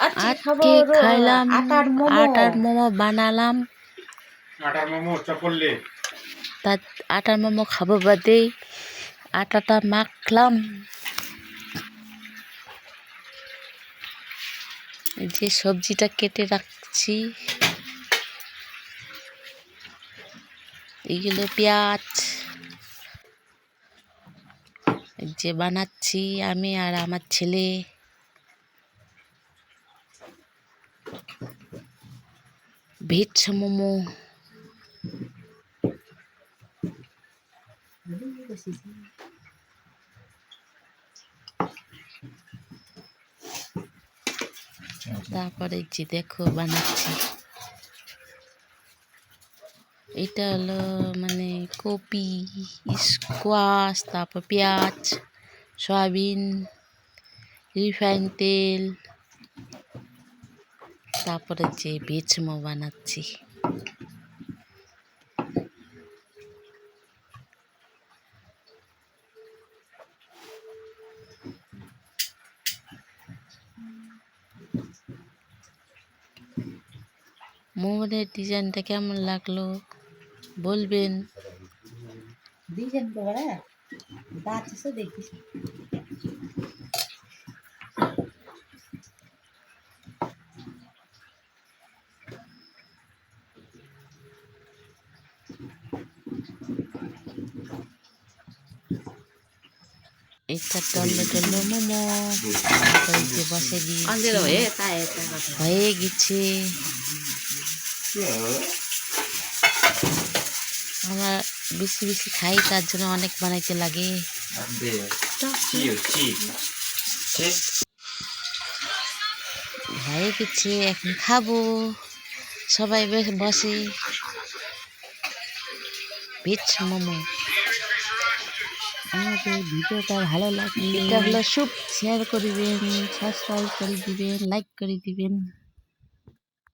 আজকে খাইলাম আটার মোমো। বানালাম। আটার মোমো তা আটার মোমো খাব বাদে। আটাটা মাখলাম। যে সবজিটা কেটে রাখছি। এইগুলো পেঁয়াজ। যে বানাচ্ছি আমি আর আমার ছেলে। ভেজ মোমো তারপরে যে দেখো বানাচ্ছি। এটা হলো মানে কপি, স্কোয়াশ, তারপর পেঁয়াজ, সয়াবিন, রিফাইন তেল। তারপরে যে বেচমো বানাচ্ছি। মোমোদের ডিজাইনটা কেমন লাগল? বলবেন। ডিজাইন করে এটা ডল্লো ডল্লো মোমো যে বসে দিয়েছি হয়ে গেছে আমরা বেশি বেশি খাই তার জন্য অনেক বানাইতে লাগে হয়ে গেছে এখন খাব সবাই বসে ভেজ মোমো আমাদের ভিডিওটা ভালো লাগলে ভিডিওটা হলো সুপ শেয়ার করে দিবেন সাবস্ক্রাইব করে দিবেন লাইক করে দিবেন।